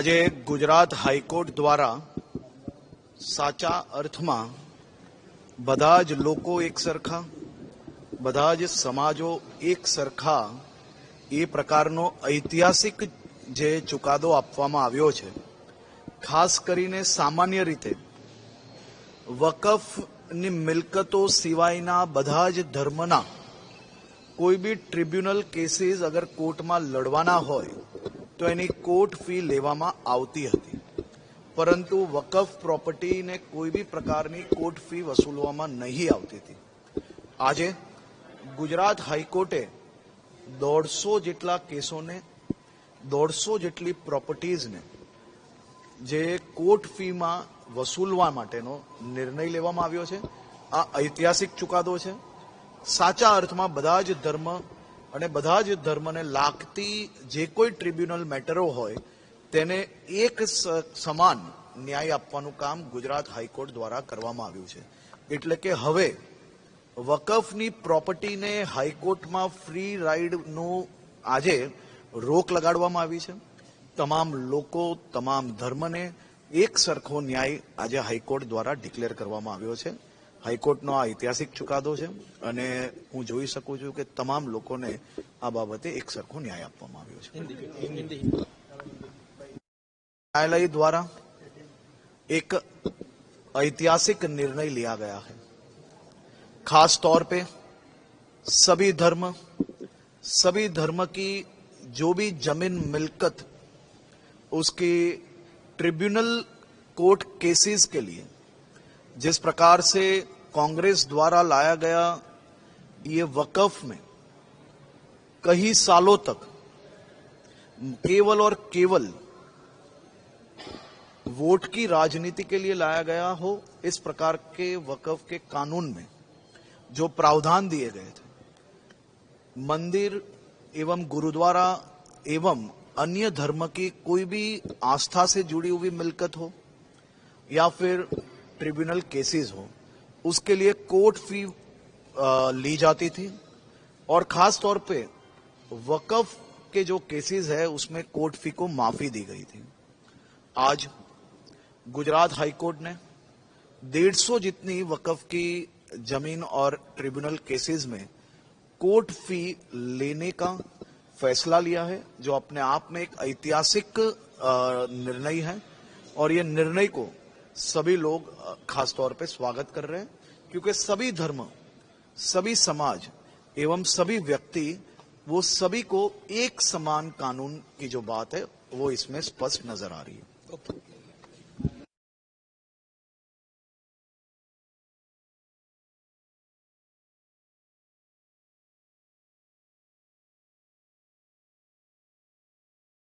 આજે ગુજરાત હાઈકોર્ટ દ્વારા સાચા અર્થમાં બધા જ લોકો એક સરખા બધા જ સમાજો એક સરખા એ પ્રકારનો ઐતિહાસિક જે ચુકાદો આપવામાં આવ્યો છે ખાસ કરીને સામાન્ય રીતે વકફની મિલકતો સિવાયના બધા જ ધર્મના કોઈ બી ટ્રિબ્યુનલ કેસીસ અગર કોર્ટમાં લડવાના હોય તો એની કોર્ટ ફી લેવામાં આવતી હતી પરંતુ વકફ પ્રોપર્ટીને કોઈ બી પ્રકારની કોર્ટ ફી વસૂલવામાં નહીં આવતી હતી આજે ગુજરાત હાઈકોર્ટે દોઢસો જેટલા કેસોને દોઢસો જેટલી પ્રોપર્ટીઝને જે કોર્ટ ફીમાં વસૂલવા માટેનો નિર્ણય લેવામાં આવ્યો છે આ ઐતિહાસિક ચુકાદો છે સાચા અર્થમાં બધા જ ધર્મ અને બધા જ ધર્મને લાગતી જે કોઈ ટ્રિબ્યુનલ મેટરો હોય તેને એક સમાન ન્યાય આપવાનું કામ ગુજરાત હાઈકોર્ટ દ્વારા કરવામાં આવ્યું છે એટલે કે હવે વકફની પ્રોપર્ટીને હાઈકોર્ટમાં ફ્રી રાઇડનું આજે રોક લગાડવામાં આવી છે તમામ લોકો તમામ ધર્મને એક સરખો ન્યાય આજે હાઈકોર્ટ દ્વારા ડિક્લેર કરવામાં આવ્યો છે हाई कोर्ट નો આ ઐતિહાસિક ચુકાદો છે અને હું જોઈ શકું છું કે તમામ લોકોને આ બાબતે એક સરખો ન્યાય આપવાનો આવ્યો છે આઈલાય દ્વારા એક ઐતિહાસિક નિર્ણય लिया गया है खास तौर पे सभी धर्म सभी धर्म की जो भी जमीन मिल्कत उसकी ट्रिब्यूनल कोर्ट केसेस के लिए जिस प्रकार से कांग्रेस द्वारा लाया गया ये वकफ में कई सालों तक केवल और केवल वोट की राजनीति के लिए लाया गया हो इस प्रकार के वकफ के कानून में जो प्रावधान दिए गए थे मंदिर एवं गुरुद्वारा एवं अन्य धर्म की कोई भी आस्था से जुड़ी हुई मिलकत हो या फिर ट्रिब्यूनल केसेस हो उसके लिए कोर्ट फी ली जाती थी और खास तौर पे वकफ के जो केसेस है उसमें कोर्ट फी को माफी दी गई थी आज गुजरात हाईकोर्ट ने डेढ़ सौ जितनी वकफ की जमीन और ट्रिब्यूनल केसेस में कोर्ट फी लेने का फैसला लिया है जो अपने आप में एक ऐतिहासिक निर्णय है और ये निर्णय को सभी लोग खासतौर पे स्वागत कर रहे हैं क्योंकि सभी धर्म सभी समाज एवं सभी व्यक्ति वो सभी को एक समान कानून की जो बात है वो इसमें स्पष्ट नजर आ रही है